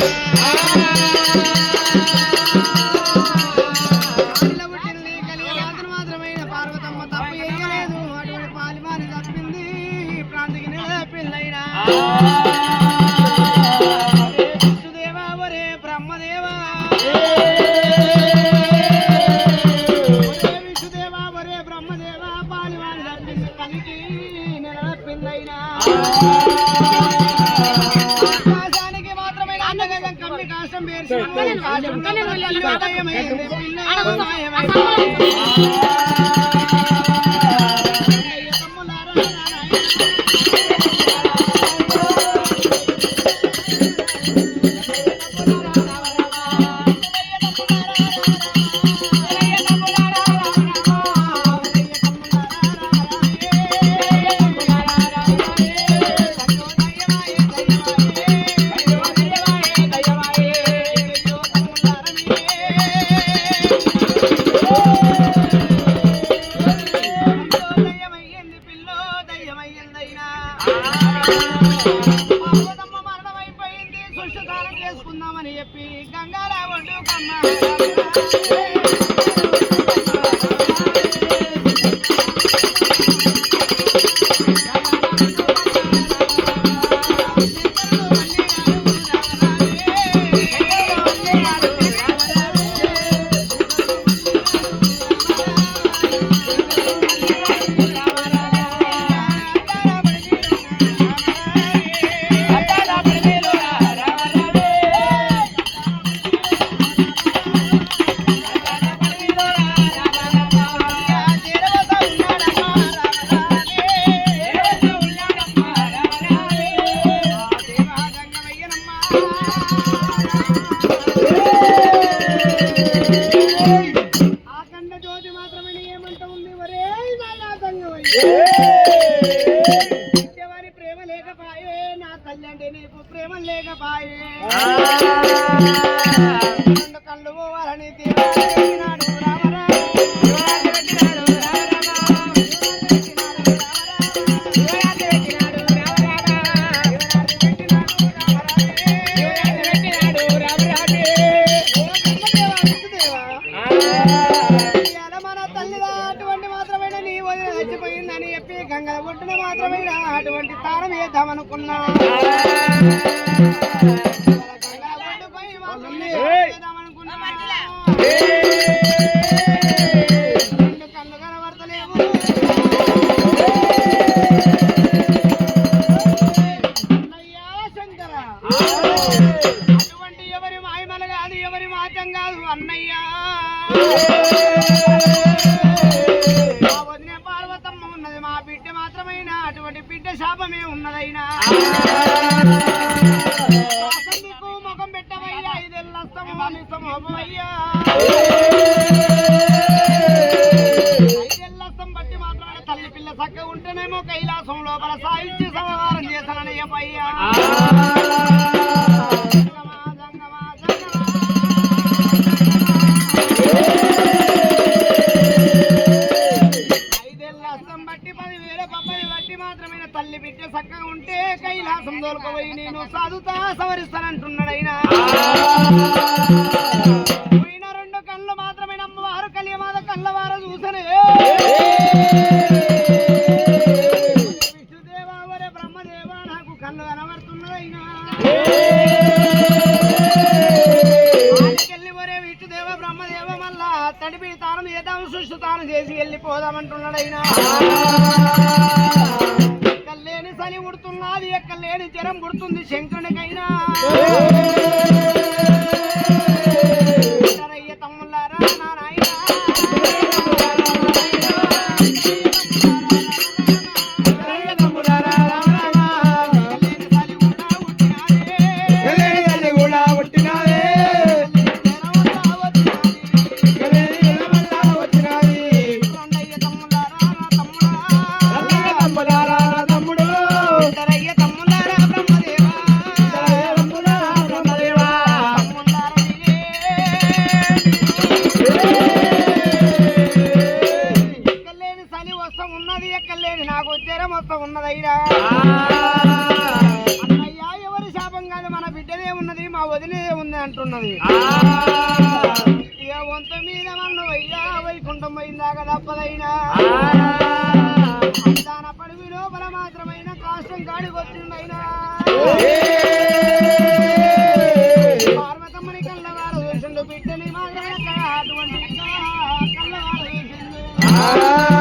Ah. తాళం అంటున్నది. వంత మీద మన వయ్యా వైకుంఠం పోయిందాక తప్పదైనా. దాన పడివి లోపల మాత్రమైన కాష్టం కాడికి వచ్చిందైనా. పార్వతమ్మని కళ్ళవాడు చూసిండు బిడ్డని మాత్రమే అటువంటి కళ్ళవాడు చూసిండు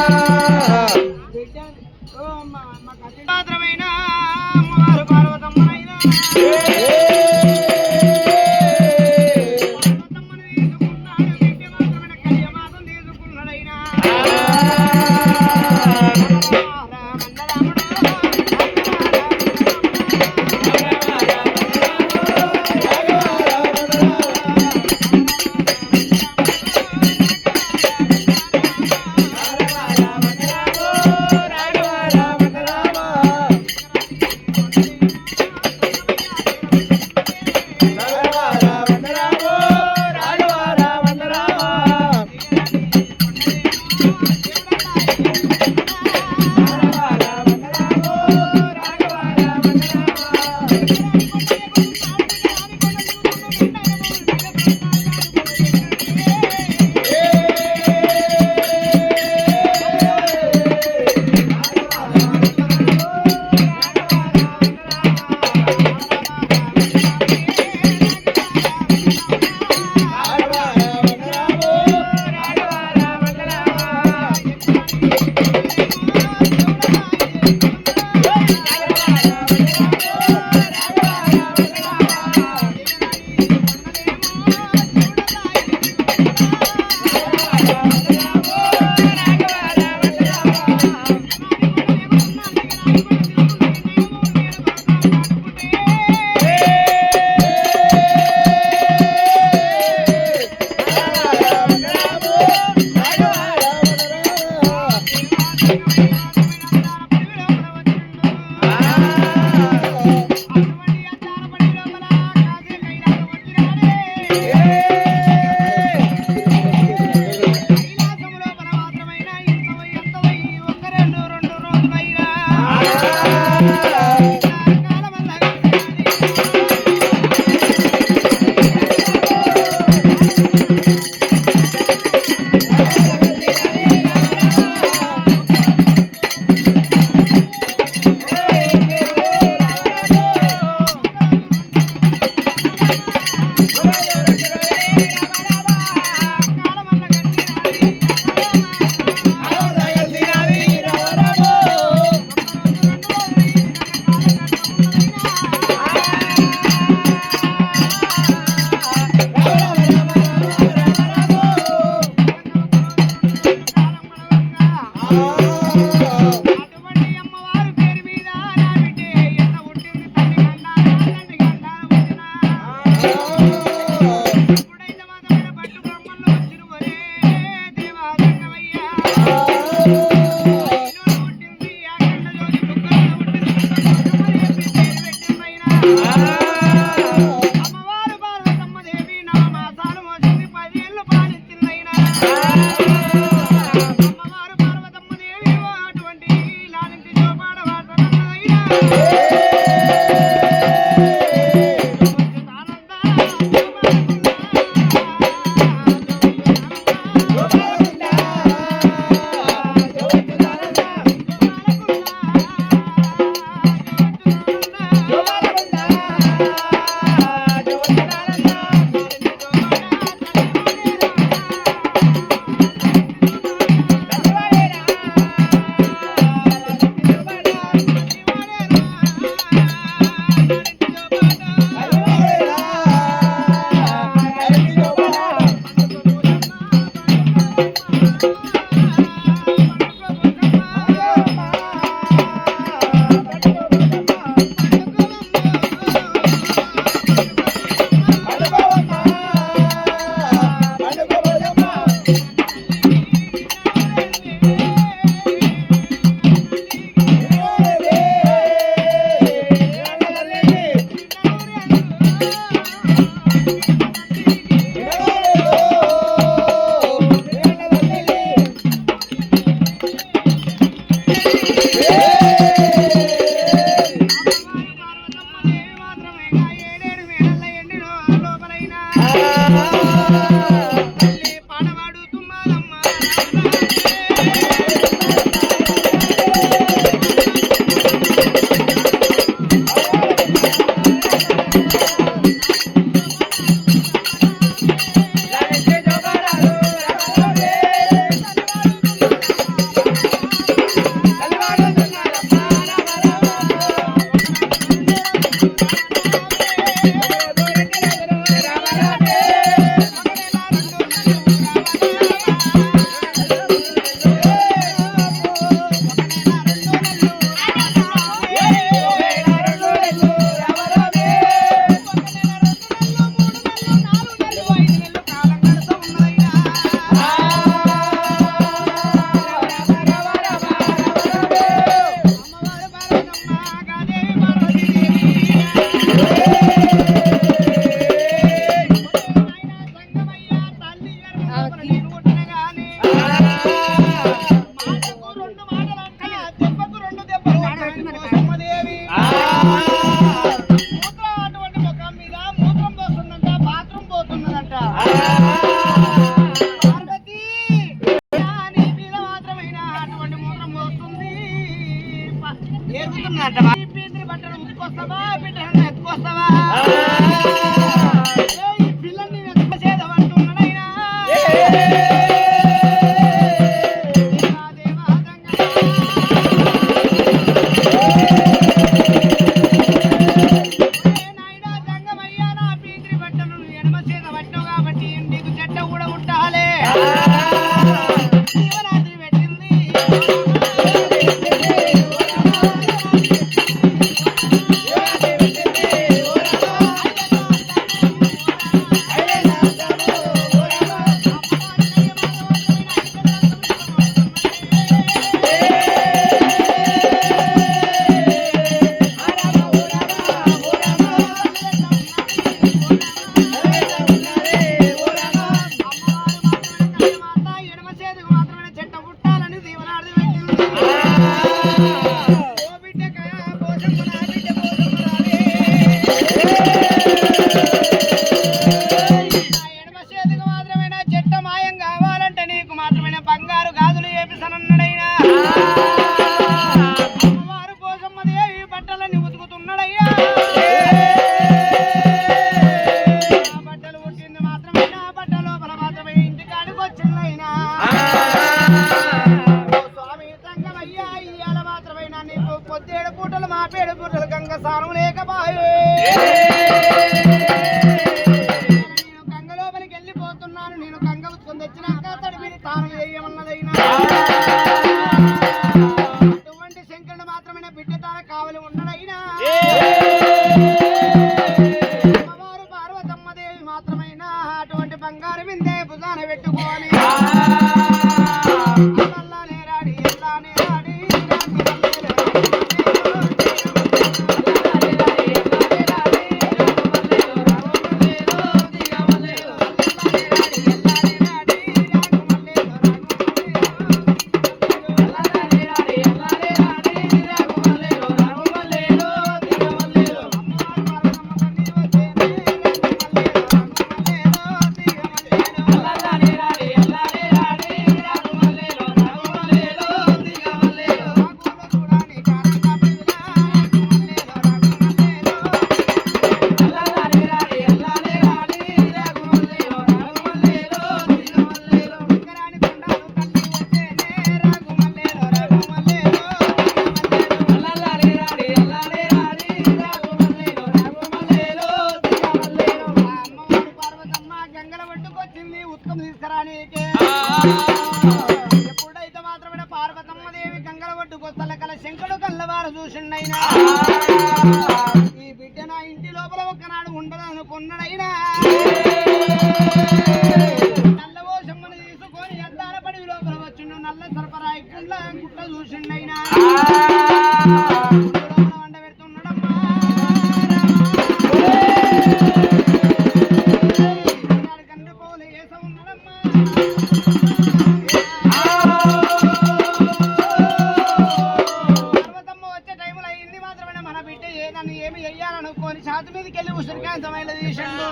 ఉసిరికాయ తమైల తీసిండు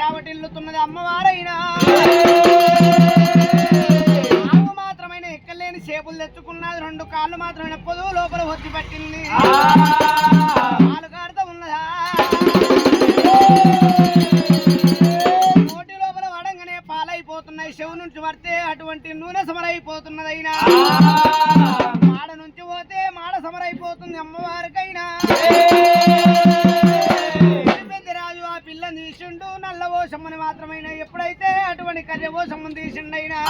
తేవటిల్లుతున్నది అమ్మవారైనా. మాత్రమైన ఎక్కలేని చేపులు తెచ్చుకున్నది రెండు కాళ్ళు మాత్రమైన పొదువు లోపల వచ్చి పట్టింది. నాలుగాడత ఉన్నదా? కోటి లోపల వడంగానే పాలైపోతున్నాయి. చెవు నుంచి పడితే అటువంటి నూనె సమరైపోతున్నదైనా. మాడ నుంచి పోతే మాడ సమరైపోతుంది అమ్మవారికై సంబంధించిండైనా.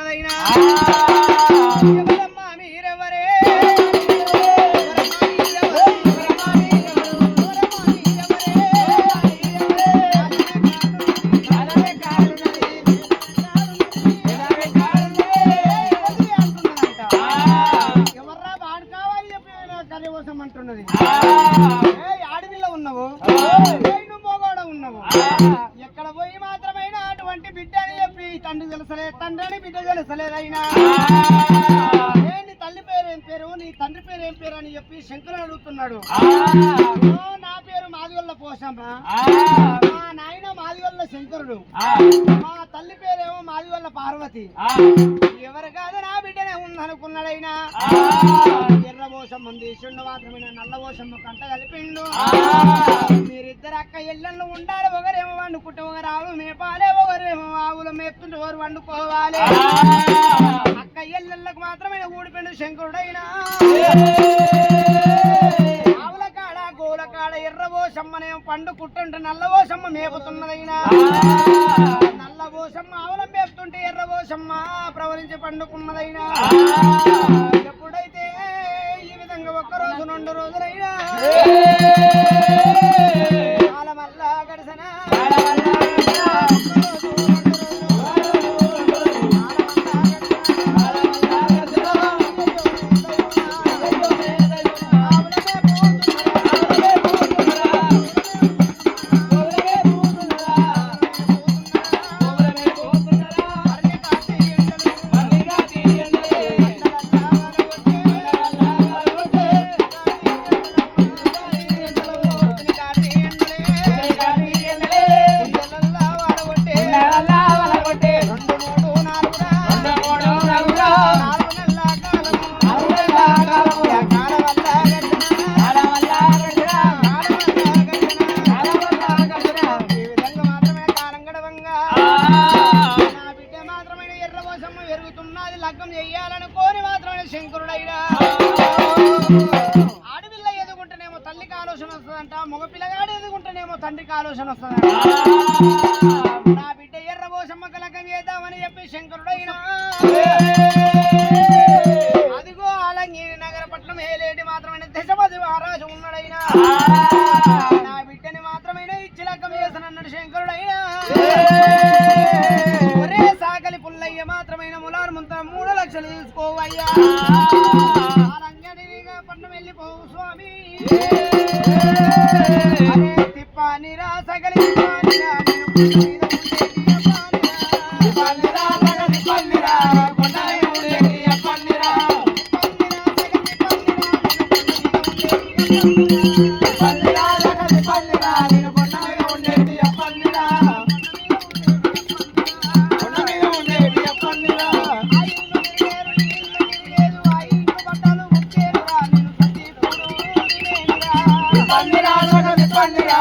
జన్మదైనా ఎవరు కాదు నా బిడ్డనే ఉందనుకున్నాడైనా. ఉంది తీసిండు మాత్రమే నల్లబోసం కంట కలిపిండు. మీరిద్దరు అక్క ఇళ్ళల్లో ఉండాలి ఒకరేమో వండుకుంటే ఒకరు ఆవులు ఒకరేమో ఆవులు మేపుతుంటే ఒకరు వండుకోవాలి. అక్క ఇళ్ళకు మాత్రమే ఊడిపోయిన శంకరుడైనా. మూలకాడ ఎర్రవోసమ్మనే పండు పుట్టుంటే నల్లవో సమ్మ మేపుతున్నదైనా? నల్లవోసమ్మ ఆవలం మేపుతుంటే ఎర్రవోసమ్మ ప్రవరించి పండుకున్నదైనా? ఎప్పుడైతే ఈ విధంగా ఒక్క రోజు రెండు రోజులైనా కాలమల్లా గడిసనా? శంకరుడైనా పండిరా పందిరా పండిరా.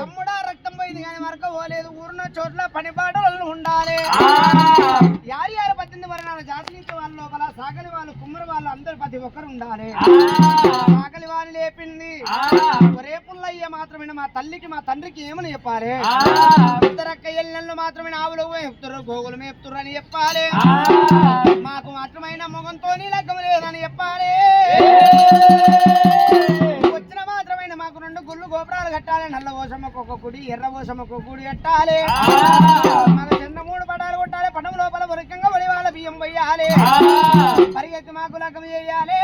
తమ్ముడా రక్తం పోయింది కానీ మరక పోలేదు. ఊరున్న చోట్ల పని పాటలు ఉండాలి. యారి యారు పద్దెనిమిది వర్ణాల జాతి నుంచి వాళ్ళ లోపల సాగలి వాళ్ళు కుమ్మరి వాళ్ళు అందరు ప్రతి ఒక్కరు ఉండాలి. సాగలి వాని లేపింది. పుల్లయ్య మాత్రమే మా తల్లికి మా తండ్రికి ఏమని చెప్పాలి? ఇద్దరక్క ఎల్లెళ్ళు మాత్రమే ఆవులు మేపుతుర్రు గోగులు మేపుతుర్రు అని చెప్పాలి. మాకు మాత్రమైన మొగంతో లగ్గం లేదని చెప్పాలి. కోసమకు ఒక గుడి ఎర్ర కోసమకు గుడి కట్టాలి మన చిన్న మూడు పడాలు కొట్టాలి పటం లోపల వృకంగా పడి వాళ్ళ బియ్యం పోయాలి పరిగెత్తి మాకు లకం చేయాలి